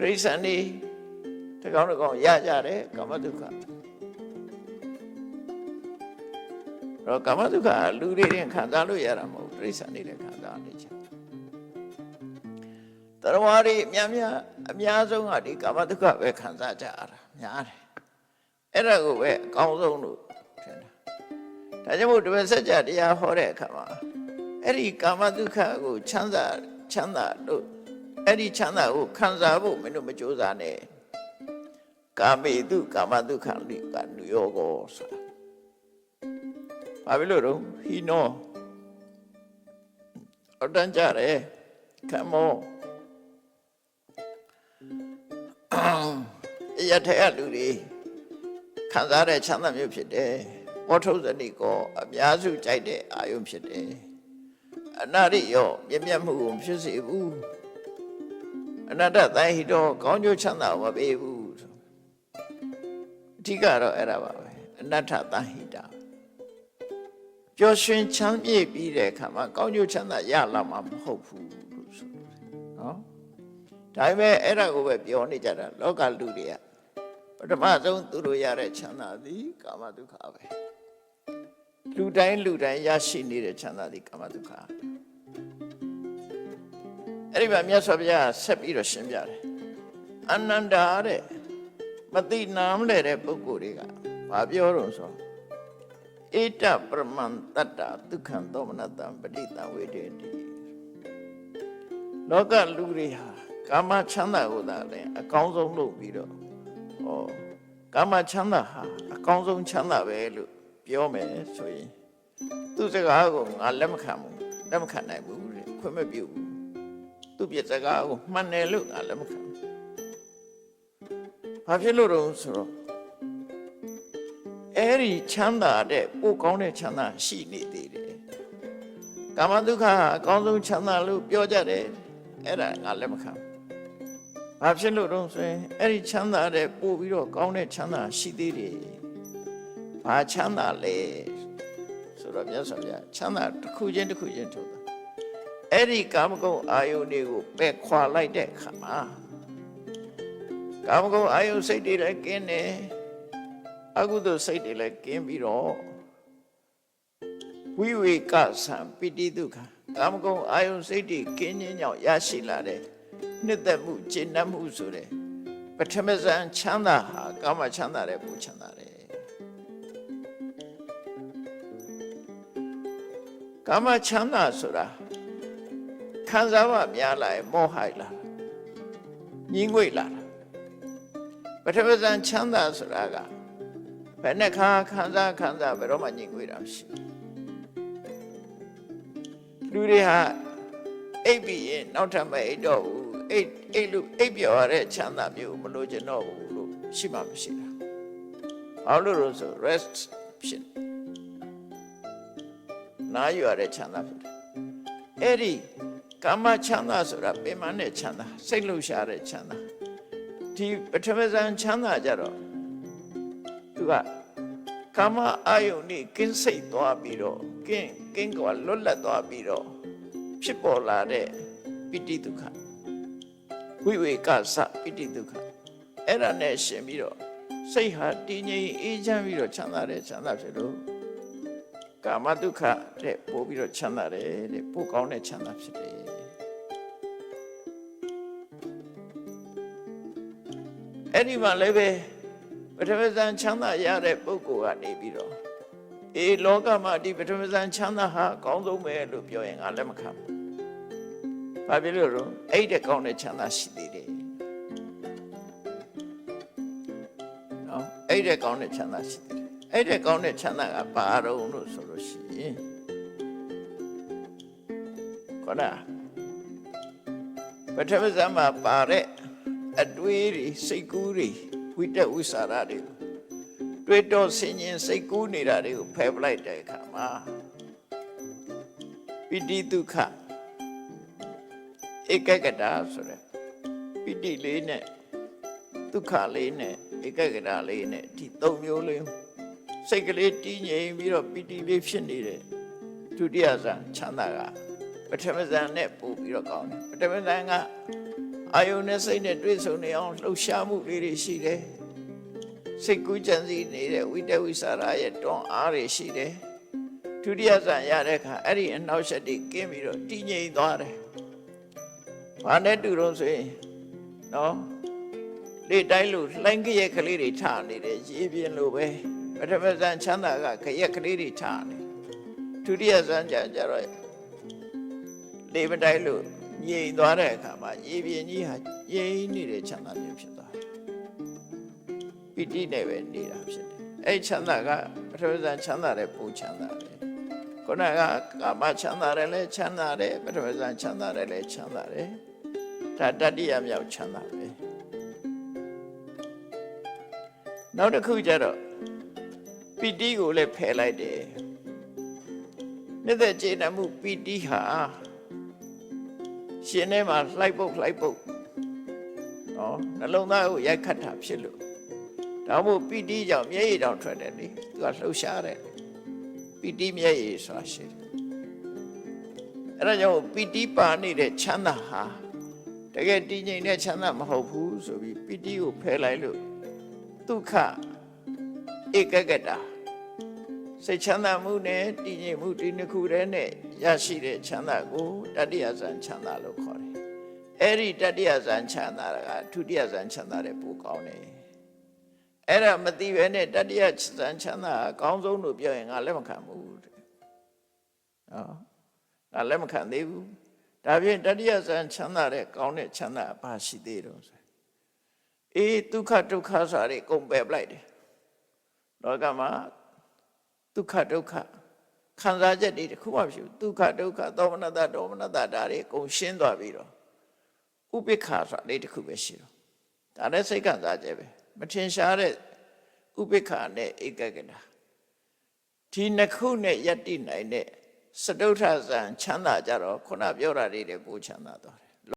တိရစ္ဆာန်တွေတကောင်တကောင်ရကြတယ်ကာမဒုက္ခတော့ကာမဒုက္ခကလူတွေရင်ခံစားလို့ရတာမဟုတ်ဘူးတိရစ္ဆာန်တွေလည်းခံစားနေကြတရဝါတွေအများများအများဆုံးကဒီကာမဒုက္ခပဲခံစားကြရတာများတယ်အဲ့ဒါကိုပဲအကောင်းဆုံးလို့ထင်တာဒါကြောင့်မို့ဒီမဲ့စัจ जा တရားဟောတဲ့အခါမှာအဲ့ဒီကာမဒုက္ခကိုချမ်းသာချမ်းသာလို့ အဲ့ဒီချမ်းသာကိုခံစားဖို့မင်းတို့မကြိုးစားနဲ့ကာမေတုကာမဒုက္ခလိကနုယောကောဆိုတာဘာဖြစ်လို့တော့ဟီနောအတန်းကြတယ်ခံမောအရထက်လူတွေခံစားတဲ့ချမ်းသာမျိုးဖြစ်တယ်ဝဋ္ထုဇဏိကောအများစုကြိုက်တဲ့အာယုံဖြစ်တယ်အနာရိယောမြင့်မြတ်မှုကိုမဖြစ်စေဘူး အနတ္တတိုင်းဟိတောကောင်းကျိုးချမ်းသာမပေးဘူးဆိုအဓိကတော့အဲ့ဒါပါပဲအနတ္တတိုင်းဟိတာပျော်ရွှင်ချမ်းမြေ့ပြီးတဲ့အခါမှာကောင်းကျိုးချမ်းသာရလာမှာမဟုတ်ဘူးလို့ဆိုတယ်နော်ဒါပေမဲ့အဲ့ဒါကိုပဲပြောနေကြတာလောကလူတွေကပထမဆုံးသူတို့ရတဲ့ချမ်းသာသည်ကာမဒုက္ခပဲလူတိုင်းလူတိုင်းရရှိနေတဲ့ချမ်းသာသည်ကာမဒုက္ခ အဲ့ဒီမှာမြတ်စွာဘုရားဆက်ပြီးတော့ရှင်းပြတယ်အနန္တာတဲ့မတိနာမလဲတဲ့ပုဂ္ဂိုလ်တွေကဘာပြောတော့ဆိုဧတပရမန်တတ္တဒုက္ခံသောမနတံပဋိတံဝေဒေတိလောကလူတွေဟာကာမချမ်းသာကိုသာလည်းအကောင်းဆုံးလုပ်ပြီးတော့ဟောကာမချမ်းသာဟာအကောင်းဆုံးချမ်းသာပဲလို့ပြောမယ်ဆိုရင်သူစကားကိုငါလက်မခံဘူးလက်မခံနိုင်ဘူးတဲ့ခွင့်မပြုဘူး သူပြစကားကိုမှန်တယ်လို့ငါလက်မခံဘူးဘာဖြစ်လို့တော့ဆိုတော့အဲ့ဒီချမ်းသာတဲ့ပိုကောင်းတဲ့ချမ်းသာရှိနေသေးတယ်ကာမဒုက္ခဟာအကောင်းဆုံးချမ်းသာလို့ပြောကြတယ်အဲ့ဒါငါလက်မခံဘူးဘာဖြစ်လို့တော့ဆိုရင်အဲ့ဒီချမ်းသာတဲ့ပို့ပြီးတော့ကောင်းတဲ့ချမ်းသာရှိသေးတယ်ဘာချမ်းသာလဲဆိုတော့မြတ်စွာဘုရားချမ်းသာတစ်ခုချင်းတစ်ခုချင်းထုတ်တာ အဲ့ဒီကာမဂုဏ်အာယုန်တွေကိုပယ်ခွာလိုက်တဲ့အခါမှာကာမဂုဏ်အာယုန်စိတ်တွေလည်းကင်းတယ်အကုသိုလ်စိတ်တွေလည်းကင်းပြီးတော့ဝိဝေကသံပိတိဒုက္ခကာမဂုဏ်အာယုန်စိတ်တွေကင်းခြင်းကြောင့်ရရှိလာတဲ့နှစ်သက်မှုကျင့်တတ်မှုဆိုတဲ့ပထမဇန်ချမ်းသာဟာကာမချမ်းသာတဲ့ပူချမ်းသာတယ်ကာမချမ်းသာဆိုတာ ခံစားမှများလာရင်မောဟိုက်လာညင်းငွေ့လာတာပထမဇန်ချမ်းသာဆိုတာကဘယ်နဲ့ခါခံစားခံစားဘယ်တော့မှညင်းငွေ့တာမရှိဘူးလူတွေဟာအိပ်ပြီးရင်နောက်ထပ်မအိပ်တော့ဘူးအိတ်အိတ်လို့အိပ်ပြော်ရတဲ့ချမ်းသာမျိုးမလို့ကျင်တော့ဘူးလို့ရှိမှမရှိတာဘာလို့လို့ဆို rest ဖြစ်နားယူရတဲ့ချမ်းသာဖြစ်တယ်အဲ့ဒီ ကာမချမ်းသာဆိုတာပင်မနဲ့ချမ်းသာစိတ်လှုပ်ရှားတဲ့ချမ်းသာဒီပထမဇန်ချမ်းသာကြတော့သူကကာမအာယုန်นี่ကင်းစိတ်သွားပြီးတော့ကင်းကင်းကလွတ်လပ်သွားပြီးတော့ဖြစ်ပေါ်လာတဲ့ပိဋိဒုက္ခဝိဝေကစပိဋိဒုက္ခအဲ့ဒါနဲ့ရှင်ပြီးတော့စိတ်ဟာတည်ငြိမ်အေးချမ်းပြီးတော့ချမ်းသာတဲ့ချမ်းသာဖြစ်လို့ကာမဒုက္ခတဲ့ပို့ပြီးတော့ချမ်းသာတယ်တဲ့ပို့ကောင်းတဲ့ချမ်းသာဖြစ်တယ် အဲ့ဒီမှာလည်းပဲပထမဇန်ချမ်းသာရတဲ့ပုဂ္ဂိုလ်ကနေပြီးတော့အေးလောကမှာဒီပထမဇန်ချမ်းသာဟာအကောင်းဆုံးပဲလို့ပြောရင်ငါလက်မခံဘူးဘာဖြစ်လို့တော့အဲ့တဲ့ကောင်းတဲ့ချမ်းသာရှိသေးတယ်နော်အဲ့တဲ့ကောင်းတဲ့ချမ်းသာရှိသေးတယ်အဲ့တဲ့ကောင်းတဲ့ချမ်းသာကဘာတော့လို့ဆိုလို့ရှိရင်ခေါ်တာပထမဇမ်းမှာပါတဲ့ အတွေးတွေစိတ်ကူးတွေဝိတက်ဝိစာရတွေတွေးတော့ဆင်ញင်စိတ်ကူးနေတာတွေကိုဖယ်ပလိုက်တဲ့အခါမှာပိဋိဒုက္ခဧကကတာဆိုတဲ့ပိဋိလေးနဲ့ဒုက္ခလေးနဲ့ဧကကတာလေးနဲ့ဒီသုံးမျိုးလေးစိတ်ကလေးတည်ငြိမ်ပြီးတော့ပိဋိလေးဖြစ်နေတဲ့ဒုတိယဇန်ချမ်းသာကပထမဇန်နဲ့ပို့ပြီးတော့ကောင်းတယ်ပထမဇန်က အာယုန်နဲ့စိတ်နဲ့တွေ့ဆုံနေအောင်လှုပ်ရှားမှုလေးတွေရှိတယ်စိတ်ကူးကြံစည်နေတဲ့ဝိတဝိสารရဲ့တွန်းအားတွေရှိတယ်ဒုတိယဇန်ရတဲ့အခါအဲ့ဒီအနောက်ရှက်တွေကင်းပြီးတော့တည်ငြိမ်သွားတယ်ဘာနဲ့တူတော့ဆိုရင်နော်လေတိုင်းလို့လှိုင်းကြရက်ကလေးတွေထနေတယ်ရေပြင်းလို့ပဲပထမဇန်ချမ်းသာကခရက်ကလေးတွေထနေဒုတိယဇန်ကြကြတော့လေမတိုင်းလို့ ငြိမ်သွားတဲ့အခါမှာရေပြင်းကြီးဟာငြိမ်နေတဲ့ချမ်းသာမျိုးဖြစ်သွားတယ်ပီတိနဲ့ပဲနေတာဖြစ်တယ်အဲ့ချမ်းသာကပထမဇန်ချမ်းသာတဲ့ပူချမ်းသာတယ်ခုနကကာမချမ်းသာတယ်လဲချမ်းသာတယ်ပထမဇန်ချမ်းသာတယ်လဲချမ်းသာတယ်ဒါတတိယမြောက်ချမ်းသာပဲနောက်တစ်ခုကျတော့ပီတိကိုလည်းဖယ်လိုက်တယ်မြတ်တဲ့ကျေနပ်မှုပီတိဟာ ရှင်ထဲမှာလှိုက်ပုတ်လှိုက်ပုတ်နော်နှလုံးသားကိုရိုက်ခတ်တာဖြစ်လို့ဒါမို့ပီတိကြောင့်မျက်ရည်တောင်ထွက်တယ်လေသူကလှုပ်ရှားတယ်ပီတိမျက်ရည်ဆိုတာရှိတယ်အဲ့ဒါကြောင့်ပီတိပါနေတဲ့ချမ်းသာဟာတကယ်တည်ငြိမ်တဲ့ချမ်းသာမဟုတ်ဘူးဆိုပြီးပီတိကိုဖယ်လိုက်လို့ဒုက္ခဧကဂတ စိတ်ချမ်းသာမှုနဲ့တည်ငြိမ်မှုဒီနှစ်ခုတည်းနဲ့ရရှိတဲ့ချမ်းသာကိုတတိယဇန်ချမ်းသာလို့ခေါ်တယ်။အဲ့ဒီတတိယဇန်ချမ်းသာကဒုတိယဇန်ချမ်းသာတဲ့ပိုကောင်းတယ်။အဲ့ဒါမသိပဲနဲ့တတိယဇန်ချမ်းသာအကောင်းဆုံးလို့ပြောရင်ငါလက်မခံဘူးတဲ့။နော်။ငါလက်မခံသေးဘူး။ဒါဖြင့်တတိယဇန်ချမ်းသာတဲ့ကောင်းတဲ့ချမ်းသာအပါရှိသေးတော့ဆို။အေးဒုက္ခဒုက္ခဆိုတာတွေကုန်ပယ်ပလိုက်တယ်။လောကမှာ ဒုက္ခဒုက္ခခံစားချက်တွေတစ်ခုမှမရှိဘူးဒုက္ခဒုက္ခသောမနတဒေါမနတဒါတွေအကုန်ရှင်းသွားပြီးတော့ဥပိ္ပခာဆိုတာလေးတစ်ခုပဲရှိတော့ဒါလည်းစိတ်ခံစားချက်ပဲမထင်ရှားတဲ့ဥပိ္ပခာနဲ့ဧကဂတာဒီနှစ်ခုနဲ့ယက်တိနိုင်တဲ့စတုထဇံချမ်းသာကြတော့ခုနပြောတာလေးတွေပိုချမ်းသာသွားတယ်